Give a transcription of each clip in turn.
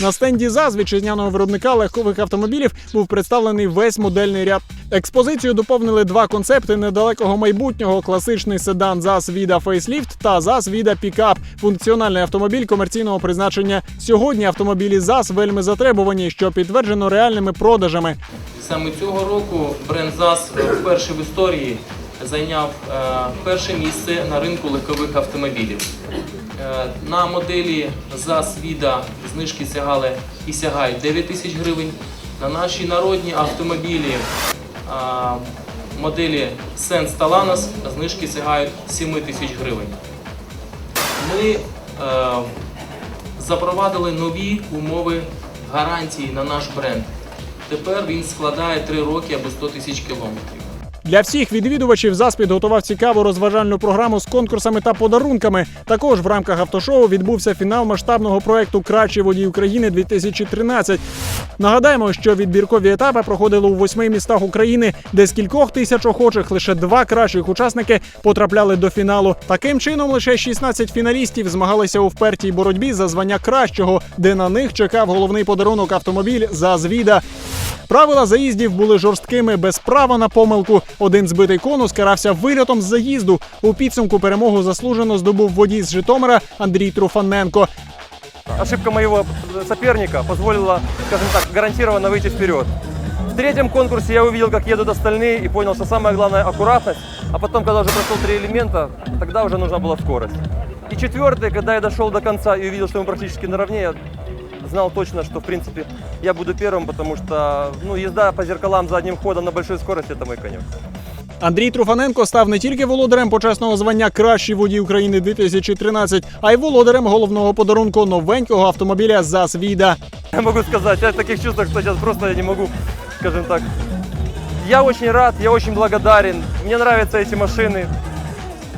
На стенді ЗАЗ вітчизняного виробника легкових автомобілів був представлений весь модельний ряд. Експозицію доповнили два концепти недалекого майбутнього: класичний седан ЗАЗ Vida Facelift та ЗАЗ Vida Pickup – функціональний автомобіль комерційного призначення. Сьогодні автомобілі ЗАЗ вельми затребувані, що підтверджено реальними продажами. Саме цього року бренд ЗАЗ вперше в історії зайняв е, перше місце на ринку легкових автомобілів. Е, На моделі ЗАЗ Віда знижки сягали і сягають 9 тисяч гривень. На наші народні автомобілі е, моделі Сенс Ланос знижки сягають 7 тисяч гривень. Ми запровадили нові умови гарантії на наш бренд. Тепер він складає 3 роки або 100 тисяч кілометрів. Для всіх відвідувачів ЗАЗ підготував цікаву розважальну програму з конкурсами та подарунками. Також в рамках автошоу відбувся фінал масштабного проекту Кращий водій України 2013. Нагадаємо, що відбіркові етапи проходили у восьми містах України, де з кількох тисяч охочих лише два кращих учасники потрапляли до фіналу. Таким чином, лише 16 фіналістів змагалися у впертій боротьбі за звання кращого, де на них чекав головний подарунок автомобіль ЗАЗ Віда. Правила заїздів були жорсткими без права на помилку. Один збитий конус карався вильотом з заїзду. У підсумку перемогу заслужено здобув водій з Житомира Андрій Труфаненко. Ошибка моего соперника позволила, скажем так, гарантированно выйти вперед. В третьем конкурсе я увидел, как едут остальные и понял, что самое главное аккуратность. А потом, когда уже прошел три элемента, тогда уже нужна была скорость. И четвертый, когда я дошел до конца и увидел, что мы практически наравне, я знал точно, что в принципе я буду первым, потому что ну, езда по зеркалам задним ходом на большой скорости это мой конек. Андрій Труфаненко став не тільки володарем почесного звання Кращий водій України 2013, а й володарем головного подарунку новенького автомобіля ЗАЗ Віда. Я могу сказать, я в таких чувствах, что сейчас просто я не могу, скажем так. Я очень рад, я очень благодарен. Мне нравятся эти машины.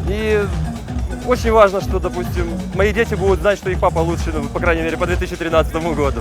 И очень важно, что, допустим, мои дети будут знать, что их папа лучше, ну, по крайней мере, по 2013 году.